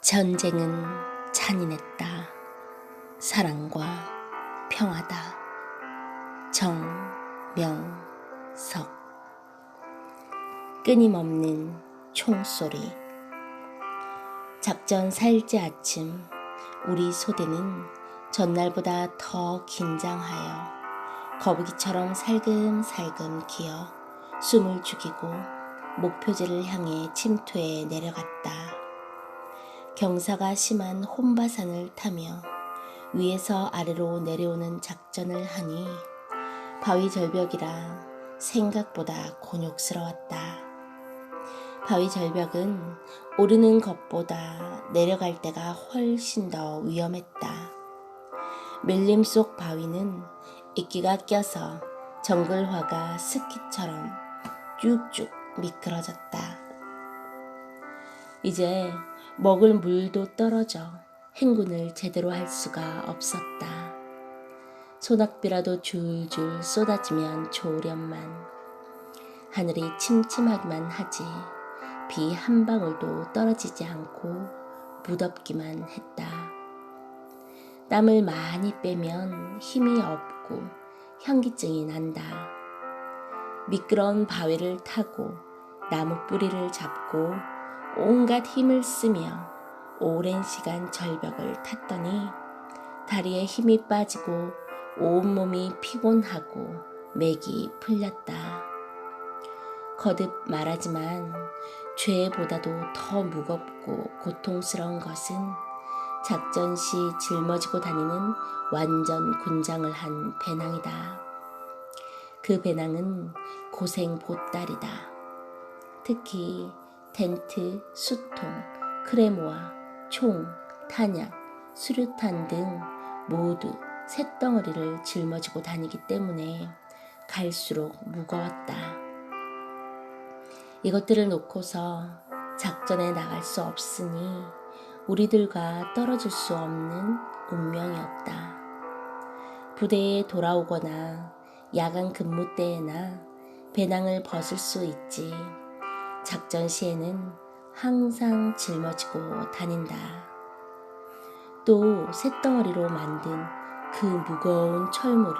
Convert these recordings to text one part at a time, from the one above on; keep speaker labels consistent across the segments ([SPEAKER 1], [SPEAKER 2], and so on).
[SPEAKER 1] 전쟁은 잔인했다. 사랑과 평화다. 정명석 끊임없는 총소리 작전 사일째 아침 우리 소대는 전날보다 더 긴장하여 거북이처럼 살금살금 기어 숨을 죽이고 목표지를 향해 침투해 내려갔다. 경사가 심한 혼바산을 타며 위에서 아래로 내려오는 작전을 하니 바위 절벽이라 생각보다 곤욕스러웠다. 바위 절벽은 오르는 것보다 내려갈 때가 훨씬 더 위험했다. 밀림 속 바위는 이끼가 껴서 정글화가 스키처럼 쭉쭉 미끄러졌다. 이제 먹을 물도 떨어져 행군을 제대로 할 수가 없었다. 소낙비라도 줄줄 쏟아지면 좋으련만 하늘이 침침하기만 하지 비 한 방울도 떨어지지 않고 무덥기만 했다. 땀을 많이 빼면 힘이 없고 현기증이 난다. 미끄러운 바위를 타고 나무 뿌리를 잡고 온갖 힘을 쓰며 오랜 시간 절벽을 탔더니 다리에 힘이 빠지고 온몸이 피곤하고 맥이 풀렸다. 거듭 말하지만 죄보다도 더 무겁고 고통스러운 것은 작전 시 짊어지고 다니는 완전 군장을 한 배낭이다. 그 배낭은 고생 보따리다. 특히 텐트, 수통, 크레모아, 총, 탄약, 수류탄 등 모두 쇳덩어리를 짊어지고 다니기 때문에 갈수록 무거웠다. 이것들을 놓고서 작전에 나갈 수 없으니 우리들과 떨어질 수 없는 운명이었다. 부대에 돌아오거나 야간 근무 때에나 배낭을 벗을 수 있지. 작전 시에는 항상 짊어지고 다닌다. 또 쇳덩어리로 만든 그 무거운 철물을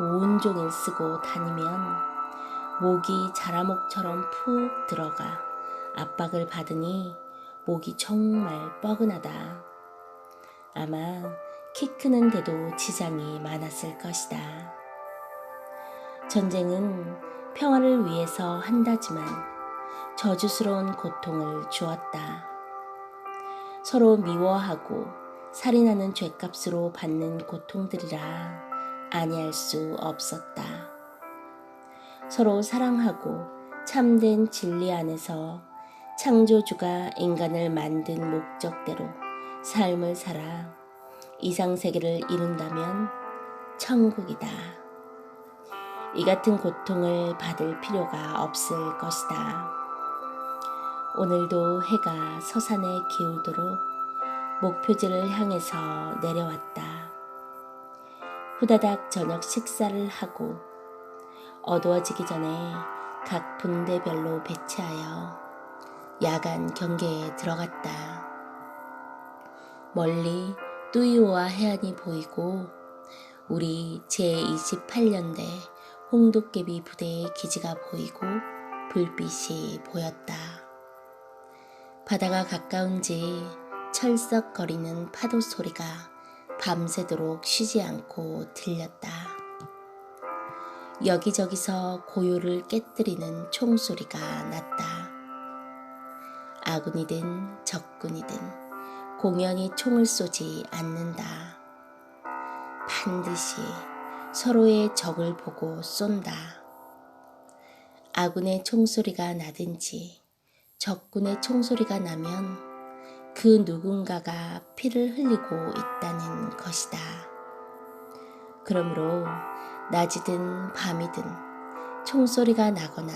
[SPEAKER 1] 온종일 쓰고 다니면 목이 자라목처럼 푹 들어가 압박을 받으니 목이 정말 뻐근하다. 아마 키 크는 데도 지장이 많았을 것이다. 전쟁은 평화를 위해서 한다지만 저주스러운 고통을 주었다. 서로 미워하고 살인하는 죄값으로 받는 고통들이라 아니할 수 없었다. 서로 사랑하고 참된 진리 안에서 창조주가 인간을 만든 목적대로 삶을 살아 이상 세계를 이룬다면 천국이다. 이 같은 고통을 받을 필요가 없을 것이다. 오늘도 해가 서산에 기울도록 목표지를 향해서 내려왔다. 후다닥 저녁 식사를 하고 어두워지기 전에 각 분대별로 배치하여 야간 경계에 들어갔다. 멀리 뚜이오와 해안이 보이고 우리 제28년대 홍도깨비 부대의 기지가 보이고 불빛이 보였다. 바다가 가까운지 철썩거리는 파도 소리가 밤새도록 쉬지 않고 들렸다. 여기저기서 고요를 깨뜨리는 총소리가 났다. 아군이든 적군이든 공연히 총을 쏘지 않는다. 반드시 서로의 적을 보고 쏜다. 아군의 총소리가 나든지 적군의 총소리가 나면 그 누군가가 피를 흘리고 있다는 것이다. 그러므로 낮이든 밤이든 총소리가 나거나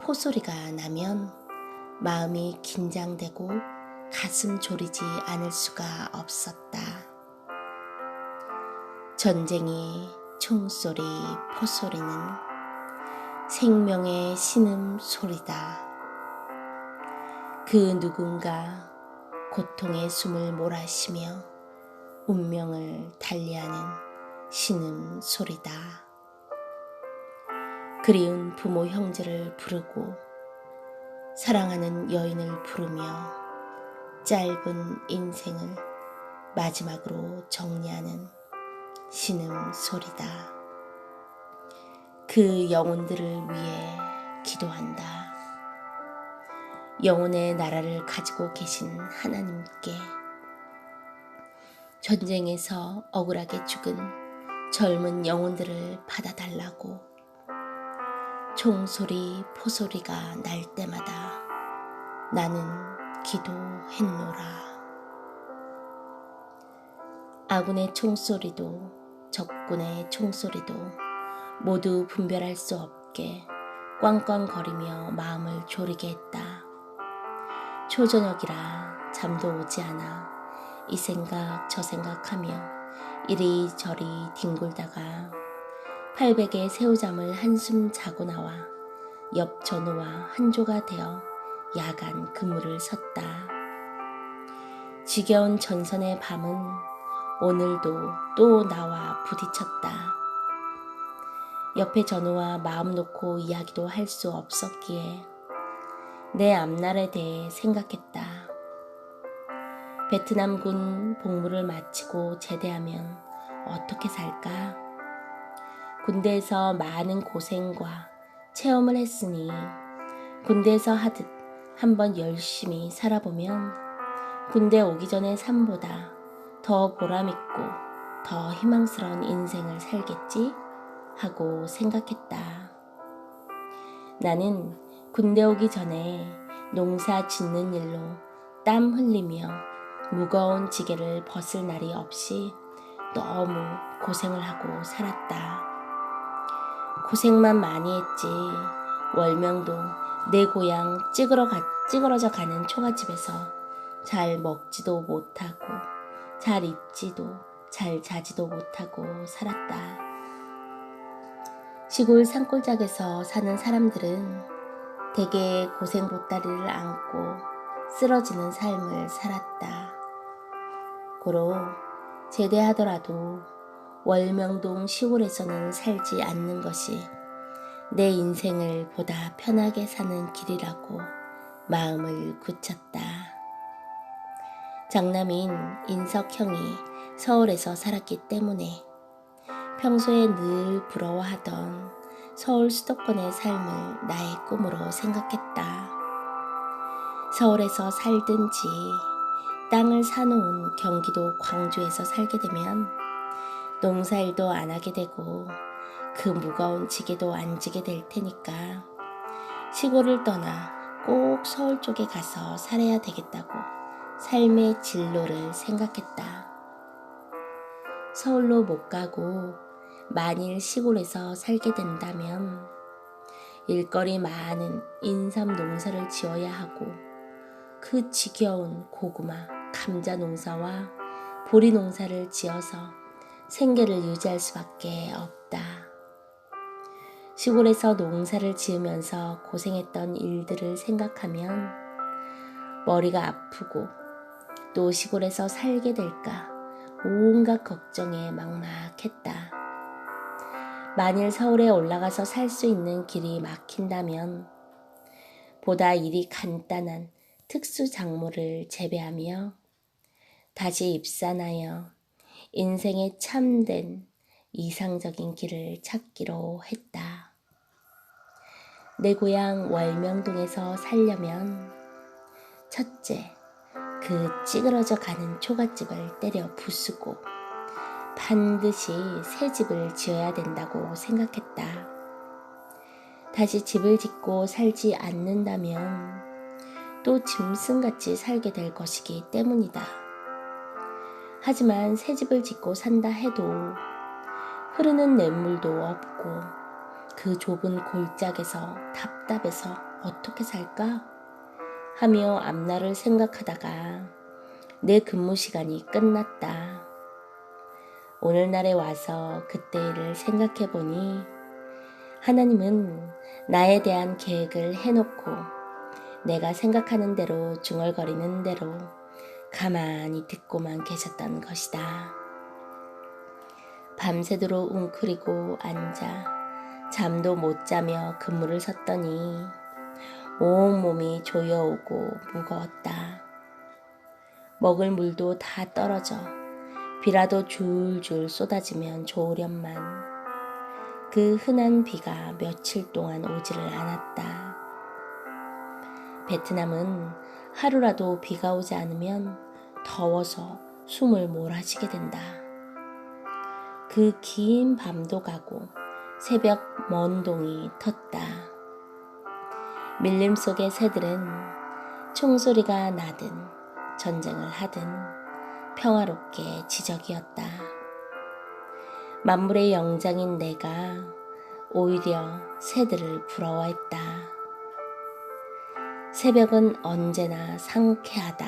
[SPEAKER 1] 포소리가 나면 마음이 긴장되고 가슴 졸이지 않을 수가 없었다. 전쟁이 총소리, 포소리는 생명의 신음 소리다. 그 누군가 고통의 숨을 몰아쉬며 운명을 달리하는 신음 소리다. 그리운 부모 형제를 부르고 사랑하는 여인을 부르며 짧은 인생을 마지막으로 정리하는 신음 소리다. 그 영혼들을 위해 기도한다. 영혼의 나라를 가지고 계신 하나님께 전쟁에서 억울하게 죽은 젊은 영혼들을 받아달라고 총소리, 포소리가 날 때마다 나는 기도했노라. 아군의 총소리도 적군의 총소리도 모두 분별할 수 없게 꽝꽝거리며 마음을 졸이게 했다. 초저녁이라 잠도 오지 않아 이 생각 저 생각하며 이리저리 뒹굴다가 팔백의 새우잠을 한숨 자고 나와 옆 전우와 한조가 되어 야간 근무를 섰다. 지겨운 전선의 밤은 오늘도 또 나와 부딪혔다. 옆에 전우와 마음 놓고 이야기도 할 수 없었기에 내 앞날에 대해 생각했다. 베트남군 복무를 마치고 제대하면 어떻게 살까? 군대에서 많은 고생과 체험을 했으니 군대에서 하듯 한번 열심히 살아보면 군대 오기 전의 삶보다 더 보람있고 더 희망스러운 인생을 살겠지 하고 생각했다. 나는 군대 오기 전에 농사 짓는 일로 땀 흘리며 무거운 지게를 벗을 날이 없이 너무 고생을 하고 살았다. 고생만 많이 했지. 월명도 내 고향 찌그러 가, 찌그러져 가는 초가집에서 잘 먹지도 못하고 잘 입지도 잘 자지도 못하고 살았다. 시골 산골짜기에서 사는 사람들은 대개 고생 보따리를 안고 쓰러지는 삶을 살았다. 고로 제대하더라도 월명동 시골에서는 살지 않는 것이 내 인생을 보다 편하게 사는 길이라고 마음을 굳혔다. 장남인 인석형이 서울에서 살았기 때문에 평소에 늘 부러워하던 서울 수도권의 삶을 나의 꿈으로 생각했다. 서울에서 살든지 땅을 사놓은 경기도 광주에서 살게 되면 농사일도 안 하게 되고 그 무거운 지게도 안 지게 될 테니까 시골을 떠나 꼭 서울 쪽에 가서 살아야 되겠다고 삶의 진로를 생각했다. 서울로 못 가고 만일 시골에서 살게 된다면 일거리 많은 인삼 농사를 지어야 하고 그 지겨운 고구마, 감자 농사와 보리 농사를 지어서 생계를 유지할 수밖에 없다. 시골에서 농사를 지으면서 고생했던 일들을 생각하면 머리가 아프고 또 시골에서 살게 될까 온갖 걱정에 막막했다. 만일 서울에 올라가서 살 수 있는 길이 막힌다면 보다 일이 간단한 특수 작물을 재배하며 다시 입산하여 인생의 참된 이상적인 길을 찾기로 했다. 내 고향 월명동에서 살려면 첫째, 그 찌그러져 가는 초가집을 때려 부수고 반드시 새 집을 지어야 된다고 생각했다. 다시 집을 짓고 살지 않는다면 또 짐승같이 살게 될 것이기 때문이다. 하지만 새 집을 짓고 산다 해도 흐르는 냇물도 없고 그 좁은 골짜기에서 답답해서 어떻게 살까? 하며 앞날을 생각하다가 내 근무 시간이 끝났다. 오늘날에 와서 그때 일을 생각해 보니 하나님은 나에 대한 계획을 해놓고 내가 생각하는 대로 중얼거리는 대로 가만히 듣고만 계셨던 것이다. 밤새도록 웅크리고 앉아 잠도 못 자며 근무를 섰더니 온몸이 조여오고 무거웠다. 먹을 물도 다 떨어져 비라도 줄줄 쏟아지면 좋으련만 그 흔한 비가 며칠 동안 오지를 않았다. 베트남은 하루라도 비가 오지 않으면 더워서 숨을 몰아쉬게 된다. 그 긴 밤도 가고 새벽 먼 동이 텄다. 밀림 속의 새들은 총소리가 나든 전쟁을 하든 평화롭게 지적이었다. 만물의 영장인 내가 오히려 새들을 부러워했다. 새벽은 언제나 상쾌하다.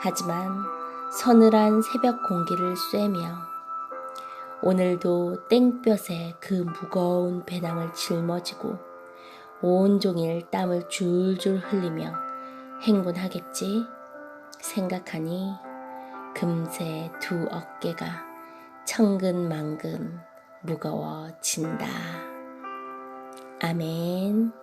[SPEAKER 1] 하지만 서늘한 새벽 공기를 쐬며 오늘도 땡볕에 그 무거운 배낭을 짊어지고 온종일 땀을 줄줄 흘리며 행군하겠지 생각하니 금세 두 어깨가 천근만근 무거워진다. 아멘.